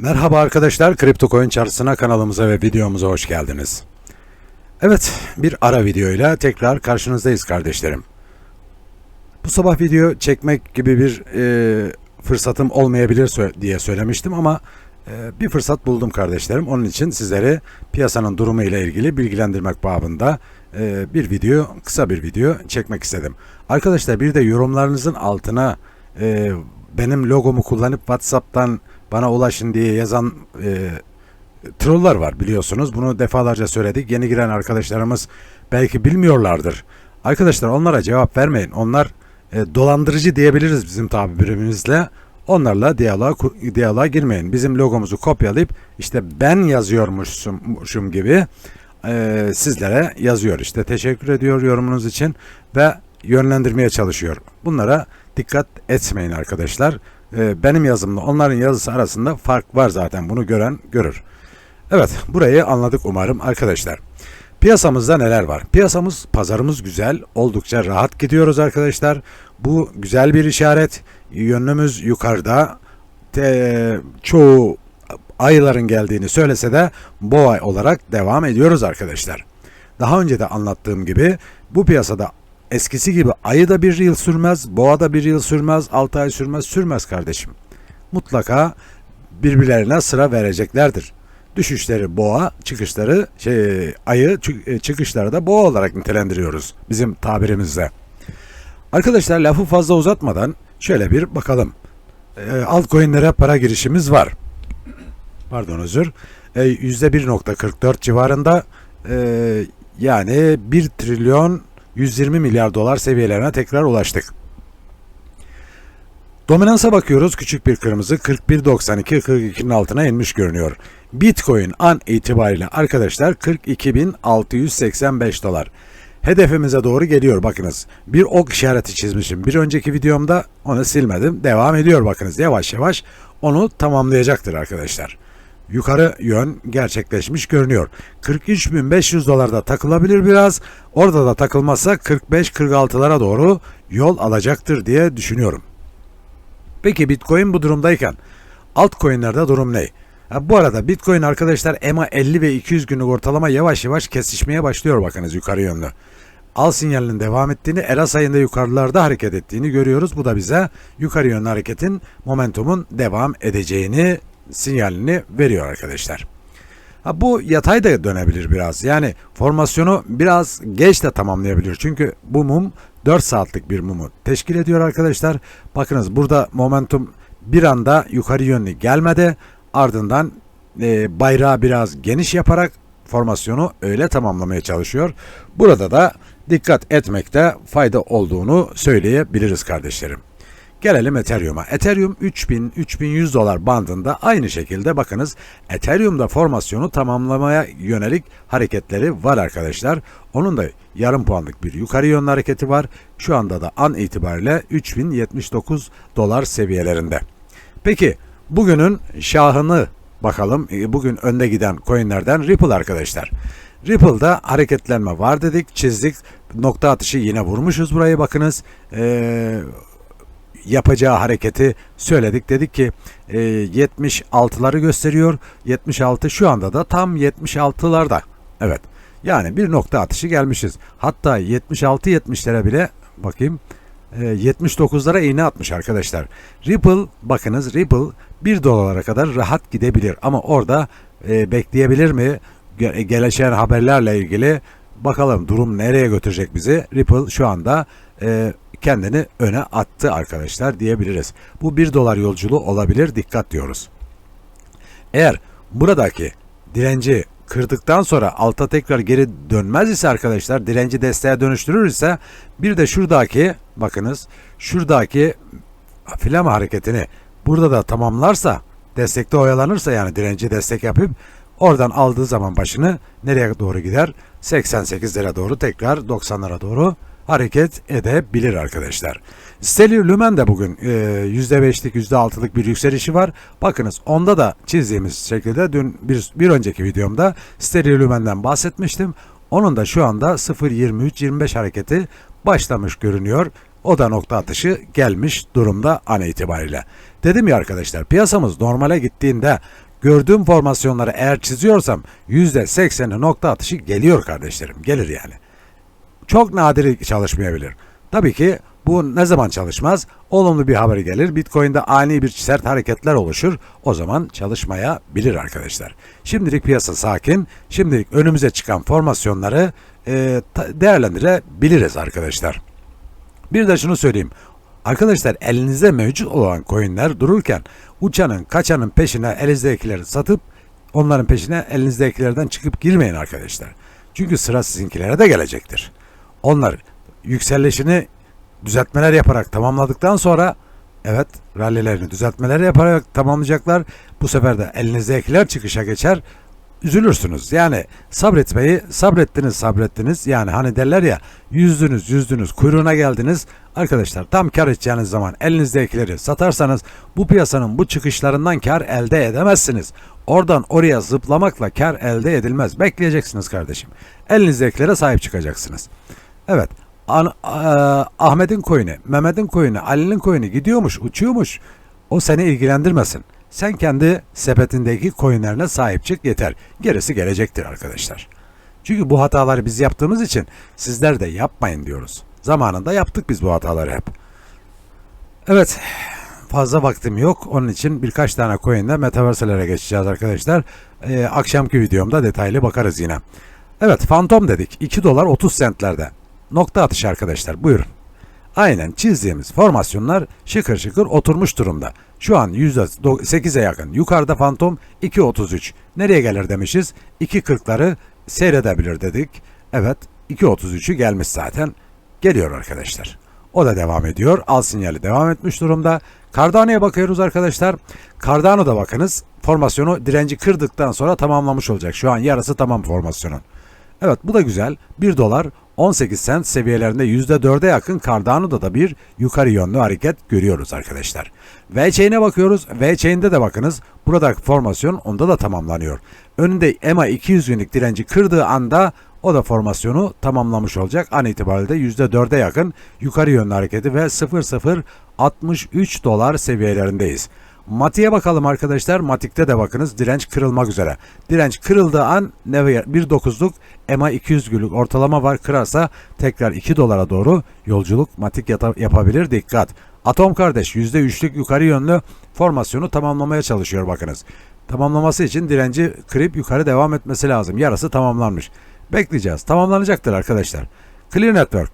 Merhaba arkadaşlar, Kripto Coin Çarşısı'na kanalımıza ve videomuza hoş geldiniz. Evet, bir ara videoyla tekrar karşınızdayız kardeşlerim. Bu sabah video çekmek gibi bir e, fırsatım olmayabilir diye söylemiştim ama e, bir fırsat buldum kardeşlerim. Onun için sizleri piyasanın durumu ile ilgili bilgilendirmek babında e, bir video, kısa bir video çekmek istedim. Arkadaşlar bir de yorumlarınızın altına e, benim logomu kullanıp WhatsApp'tan bana ulaşın diye yazan e, trolllar var biliyorsunuz. Bunu defalarca söyledik. Yeni giren arkadaşlarımız belki bilmiyorlardır. Arkadaşlar onlara cevap vermeyin. Onlar e, dolandırıcı diyebiliriz bizim tabirimizle. Onlarla diyaloğa, diyaloğa girmeyin. Bizim logomuzu kopyalayıp işte ben yazıyormuşum gibi e, sizlere yazıyor işte. Teşekkür ediyor yorumunuz için ve yönlendirmeye çalışıyor. Bunlara dikkat etmeyin arkadaşlar. E, benim yazımla onların yazısı arasında fark var zaten. Bunu gören görür. Evet, burayı anladık umarım arkadaşlar. Piyasamızda neler var? Piyasamız, pazarımız güzel, oldukça rahat gidiyoruz arkadaşlar. Bu güzel bir işaret. Yönümüz yukarıda. Te- çoğu ayların geldiğini söylese de boğa olarak devam ediyoruz arkadaşlar. Daha önce de anlattığım gibi bu piyasada eskisi gibi ayı da bir yıl sürmez, boğa da bir yıl sürmez, 6 ay sürmez, sürmez kardeşim. Mutlaka birbirlerine sıra vereceklerdir. Düşüşleri boğa, çıkışları şey ayı, e, çıkışları da boğa olarak nitelendiriyoruz bizim tabirimizde. Arkadaşlar lafı fazla uzatmadan şöyle bir bakalım. E, altcoin'lere para girişimiz var. Pardon özür. E, %1.44 civarında e, yani 1 trilyon 120 milyar dolar seviyelerine tekrar ulaştık. Dominansa bakıyoruz. Küçük bir kırmızı 41.92 42'nin altına inmiş görünüyor. Bitcoin an itibariyle arkadaşlar 42.685 dolar. Hedefimize doğru geliyor bakınız. Bir ok işareti çizmişim. Bir önceki videomda onu silmedim. Devam ediyor bakınız. Yavaş yavaş onu tamamlayacaktır arkadaşlar. Yukarı yön gerçekleşmiş görünüyor. 43.500 dolarda takılabilir biraz. Orada da takılmazsa 45-46'lara doğru yol alacaktır diye düşünüyorum. Peki Bitcoin bu durumdayken altcoin'lerde durum ne? Ha, bu arada Bitcoin arkadaşlar EMA 50 ve 200 günlük ortalama yavaş yavaş kesişmeye başlıyor bakınız yukarı yönlü. Al sinyalinin devam ettiğini, Eras ayında yukarılarda hareket ettiğini görüyoruz. Bu da bize yukarı yönlü hareketin momentumun devam edeceğini sinyalini veriyor arkadaşlar. Ha, bu yatay da dönebilir biraz. Yani formasyonu biraz geç de tamamlayabilir. Çünkü bu mum 4 saatlik bir mumu teşkil ediyor arkadaşlar. Bakınız burada momentum bir anda yukarı yönlü gelmedi. Ardından e, bayrağı biraz geniş yaparak formasyonu öyle tamamlamaya çalışıyor. Burada da dikkat etmekte fayda olduğunu söyleyebiliriz kardeşlerim. Gelelim Ethereum'a. Ethereum 3000-3100 dolar bandında aynı şekilde bakınız Ethereum'da formasyonu tamamlamaya yönelik hareketleri var arkadaşlar. Onun da yarım puanlık bir yukarı yönlü hareketi var. Şu anda da an itibariyle 3079 dolar seviyelerinde. Peki bugünün şahını bakalım. E, Bugün önde giden coinlerden Ripple arkadaşlar. Ripple'da hareketlenme var dedik, çizdik. Nokta atışı yine vurmuşuz burayı bakınız. Ee, yapacağı hareketi söyledik. Dedik ki e, 76'ları gösteriyor. 76 şu anda da tam 76'larda. Evet. Yani bir nokta atışı gelmişiz. Hatta 76-70'lere bile bakayım e, 79'lara iğne atmış arkadaşlar. Ripple bakınız Ripple 1 dolara kadar rahat gidebilir ama orada e, bekleyebilir mi? Ge- Gelişen haberlerle ilgili bakalım durum nereye götürecek bizi? Ripple şu anda e, kendini öne attı arkadaşlar diyebiliriz. Bu 1 dolar yolculuğu olabilir dikkat diyoruz. Eğer buradaki direnci kırdıktan sonra alta tekrar geri dönmez ise arkadaşlar direnci desteğe dönüştürür ise bir de şuradaki bakınız şuradaki filama hareketini burada da tamamlarsa destekte oyalanırsa yani direnci destek yapıp oradan aldığı zaman başını nereye doğru gider? 88'lere doğru tekrar 90'lara doğru hareket edebilir arkadaşlar. Stellar Lumen de bugün e, %5'lik %6'lık bir yükselişi var. Bakınız onda da çizdiğimiz şekilde dün bir, bir önceki videomda Stellar Lumen'den bahsetmiştim. Onun da şu anda 0.23-25 hareketi başlamış görünüyor. O da nokta atışı gelmiş durumda an itibariyle. Dedim ya arkadaşlar piyasamız normale gittiğinde gördüğüm formasyonları eğer çiziyorsam %80'i nokta atışı geliyor kardeşlerim. Gelir yani. Çok nadir çalışmayabilir. Tabii ki bu ne zaman çalışmaz? Olumlu bir haber gelir. Bitcoin'de ani bir sert hareketler oluşur. O zaman çalışmayabilir arkadaşlar. Şimdilik piyasa sakin. Şimdilik önümüze çıkan formasyonları e, değerlendirebiliriz arkadaşlar. Bir de şunu söyleyeyim. Arkadaşlar elinizde mevcut olan coinler dururken uçanın kaçanın peşine elinizdekileri satıp onların peşine elinizdekilerden çıkıp girmeyin arkadaşlar. Çünkü sıra sizinkilere de gelecektir. Onlar yükselişini düzeltmeler yaparak tamamladıktan sonra evet rallilerini düzeltmeler yaparak tamamlayacaklar. Bu sefer de elinizdekiler çıkışa geçer. Üzülürsünüz. Yani sabretmeyi sabrettiniz sabrettiniz. Yani hani derler ya yüzdünüz yüzdünüz kuyruğuna geldiniz. Arkadaşlar tam kar edeceğiniz zaman elinizdekileri satarsanız bu piyasanın bu çıkışlarından kar elde edemezsiniz. Oradan oraya zıplamakla kar elde edilmez. Bekleyeceksiniz kardeşim. Elinizdekilere sahip çıkacaksınız. Evet. A- Ahmet'in coin'i, Mehmet'in coin'i, Ali'nin coin'i gidiyormuş, uçuyormuş. O seni ilgilendirmesin. Sen kendi sepetindeki coin'lerine sahip çık yeter. Gerisi gelecektir arkadaşlar. Çünkü bu hataları biz yaptığımız için sizler de yapmayın diyoruz. Zamanında yaptık biz bu hataları hep. Evet. Fazla vaktim yok. Onun için birkaç tane coin'le metaverse'lere geçeceğiz arkadaşlar. Ee, akşamki videomda detaylı bakarız yine. Evet Phantom dedik. 2 dolar 30 centlerde. Nokta atışı arkadaşlar. Buyurun. Aynen çizdiğimiz formasyonlar şıkır şıkır oturmuş durumda. Şu an %8'e yakın. Yukarıda Phantom 2.33. Nereye gelir demişiz? 2.40'ları seyredebilir dedik. Evet 2.33'ü gelmiş zaten. Geliyor arkadaşlar. O da devam ediyor. Al sinyali devam etmiş durumda. Cardano'ya bakıyoruz arkadaşlar. Cardano'da bakınız. Formasyonu direnci kırdıktan sonra tamamlamış olacak. Şu an yarısı tamam formasyonun. Evet bu da güzel. 1 dolar 18 cent seviyelerinde %4'e yakın Cardano'da da bir yukarı yönlü hareket görüyoruz arkadaşlar. VChain'e bakıyoruz. VChain'de de bakınız. Burada formasyon onda da tamamlanıyor. Önünde EMA 200 günlük direnci kırdığı anda o da formasyonu tamamlamış olacak. An itibariyle %4'e yakın yukarı yönlü hareketi ve 0.063 dolar seviyelerindeyiz. Matik'e bakalım arkadaşlar. Matik'te de bakınız direnç kırılmak üzere. Direnç kırıldığı an ne 1.9'luk EMA 200 günlük ortalama var. Kırarsa tekrar 2 dolara doğru yolculuk Matik yapabilir. Dikkat. Atom kardeş %3'lük yukarı yönlü formasyonu tamamlamaya çalışıyor bakınız. Tamamlaması için direnci kırıp yukarı devam etmesi lazım. Yarısı tamamlanmış. Bekleyeceğiz. Tamamlanacaktır arkadaşlar. Clear Network.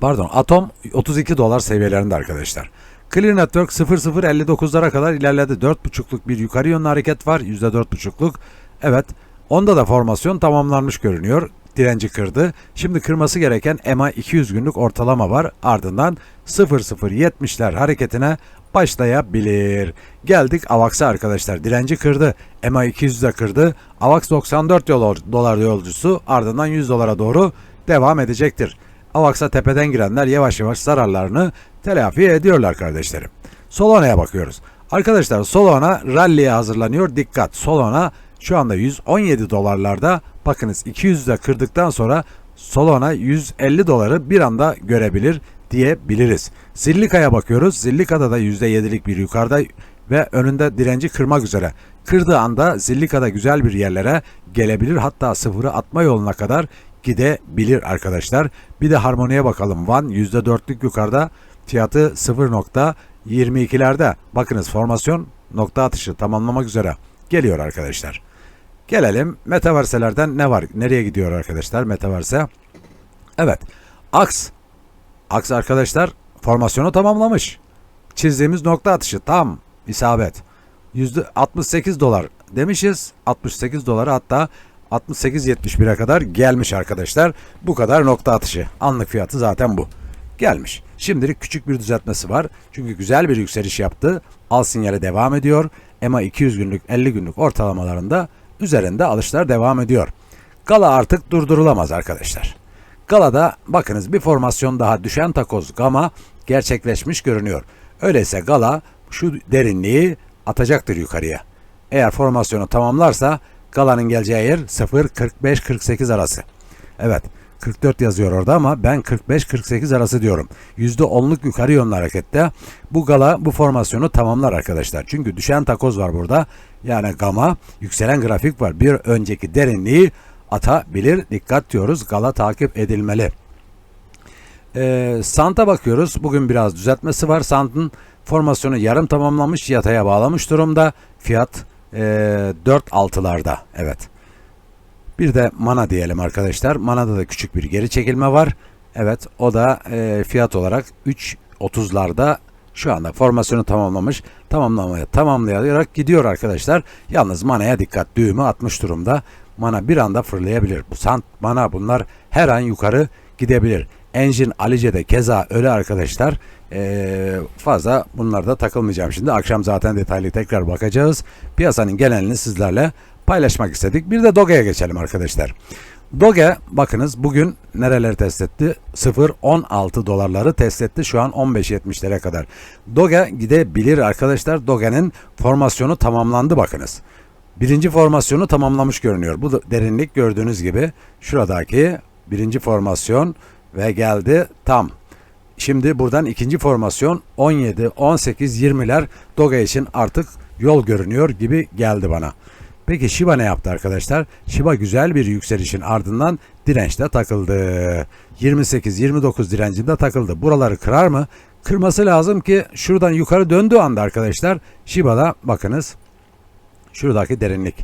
Pardon Atom 32 dolar seviyelerinde arkadaşlar. Clear Network 0059'lara kadar ilerledi. 4.5'luk bir yukarı yönlü hareket var. %4.5'luk. Evet. Onda da formasyon tamamlanmış görünüyor. Direnci kırdı. Şimdi kırması gereken EMA 200 günlük ortalama var. Ardından 0070'ler hareketine başlayabilir. Geldik AVAX'a arkadaşlar. Direnci kırdı. EMA 200 de kırdı. AVAX 94 yol- dolar yolcusu ardından 100 dolara doğru devam edecektir. AVAX'a tepeden girenler yavaş yavaş zararlarını telafi ediyorlar kardeşlerim. Solana'ya bakıyoruz. Arkadaşlar Solana rally'e hazırlanıyor. Dikkat Solana şu anda 117 dolarlarda. Bakınız 200'de kırdıktan sonra Solana 150 doları bir anda görebilir diyebiliriz. Zillika'ya bakıyoruz. Zillika'da da %7'lik bir yukarıda ve önünde direnci kırmak üzere. Kırdığı anda Zillika'da güzel bir yerlere gelebilir. Hatta sıfırı atma yoluna kadar gidebilir arkadaşlar. Bir de harmoniye bakalım. Van %4'lük yukarıda fiyatı 0.22'lerde. Bakınız formasyon nokta atışı tamamlamak üzere geliyor arkadaşlar. Gelelim metaverselerden ne var? Nereye gidiyor arkadaşlar metaverse? Evet. Aks. Aks arkadaşlar formasyonu tamamlamış. Çizdiğimiz nokta atışı tam isabet. Yüzde 68 dolar demişiz. 68 dolara hatta 68.71'e kadar gelmiş arkadaşlar. Bu kadar nokta atışı. Anlık fiyatı zaten bu. Gelmiş. Şimdilik küçük bir düzeltmesi var. Çünkü güzel bir yükseliş yaptı. Al sinyali devam ediyor. EMA 200 günlük 50 günlük ortalamalarında üzerinde alışlar devam ediyor. Gala artık durdurulamaz arkadaşlar. Gala'da bakınız bir formasyon daha düşen takoz gama gerçekleşmiş görünüyor. Öyleyse Gala şu derinliği atacaktır yukarıya. Eğer formasyonu tamamlarsa Gala'nın geleceği yer 0.45-48 arası. Evet 44 yazıyor orada ama ben 45-48 arası diyorum. %10'luk yukarı yönlü harekette bu gala bu formasyonu tamamlar arkadaşlar. Çünkü düşen takoz var burada. Yani gama yükselen grafik var. Bir önceki derinliği atabilir. Dikkat diyoruz. Gala takip edilmeli. Ee, Sant'a bakıyoruz. Bugün biraz düzeltmesi var. Sant'ın formasyonu yarım tamamlamış. Yataya bağlamış durumda. Fiyat e, 4.6'larda. Evet. Bir de mana diyelim arkadaşlar. Mana'da da küçük bir geri çekilme var. Evet o da e, fiyat olarak 3.30'larda şu anda formasyonu tamamlamış. Tamamlamaya tamamlayarak gidiyor arkadaşlar. Yalnız Mana'ya dikkat. Düğümü atmış durumda. Mana bir anda fırlayabilir. Bu sant Mana bunlar her an yukarı gidebilir. Engine Alice'de keza öyle arkadaşlar. Ee, fazla bunlarda takılmayacağım şimdi. Akşam zaten detaylı tekrar bakacağız. Piyasanın genelini sizlerle paylaşmak istedik. Bir de Doge'ye geçelim arkadaşlar. Doge bakınız bugün nereleri test etti? 0.16 dolarları test etti. Şu an 15.70'lere kadar. Doge gidebilir arkadaşlar. Doge'nin formasyonu tamamlandı bakınız. Birinci formasyonu tamamlamış görünüyor. Bu derinlik gördüğünüz gibi şuradaki birinci formasyon ve geldi tam. Şimdi buradan ikinci formasyon 17, 18, 20'ler Doge için artık yol görünüyor gibi geldi bana. Peki Shiba ne yaptı arkadaşlar? Shiba güzel bir yükselişin ardından dirençte takıldı. 28-29 direncinde takıldı. Buraları kırar mı? Kırması lazım ki şuradan yukarı döndüğü anda arkadaşlar Shiba'da bakınız şuradaki derinlik.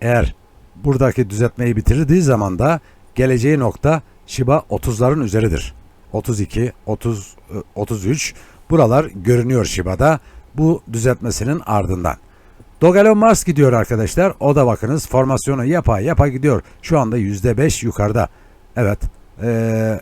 Eğer buradaki düzeltmeyi bitirdiği zaman da geleceği nokta Shiba 30'ların üzeridir. 32, 30, 33 buralar görünüyor Shiba'da bu düzeltmesinin ardından. Dogelon Mars gidiyor arkadaşlar. O da bakınız formasyonu yapa yapa gidiyor. Şu anda %5 yukarıda. Evet. Ee,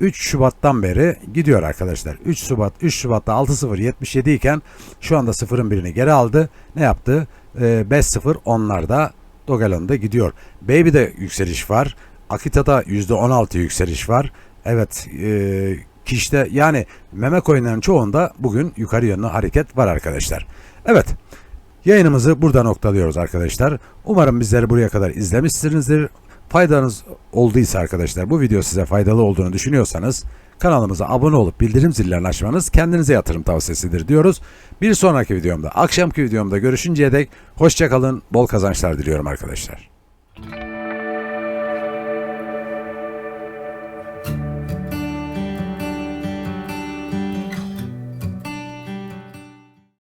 3 Şubat'tan beri gidiyor arkadaşlar. 3 Şubat 3 Şubat'ta 6.077 iken şu anda sıfırın birini geri aldı. Ne yaptı? Ee, 5.0 onlarda Dogelon'da gidiyor. Baby'de yükseliş var. Akita'da %16 yükseliş var. Evet, e, Kiş'te yani meme coinlerin çoğunda bugün yukarı yönlü hareket var arkadaşlar. Evet. Yayınımızı burada noktalıyoruz arkadaşlar. Umarım bizleri buraya kadar izlemişsinizdir. Faydanız olduysa arkadaşlar bu video size faydalı olduğunu düşünüyorsanız kanalımıza abone olup bildirim zillerini açmanız kendinize yatırım tavsiyesidir diyoruz. Bir sonraki videomda akşamki videomda görüşünceye dek hoşçakalın bol kazançlar diliyorum arkadaşlar.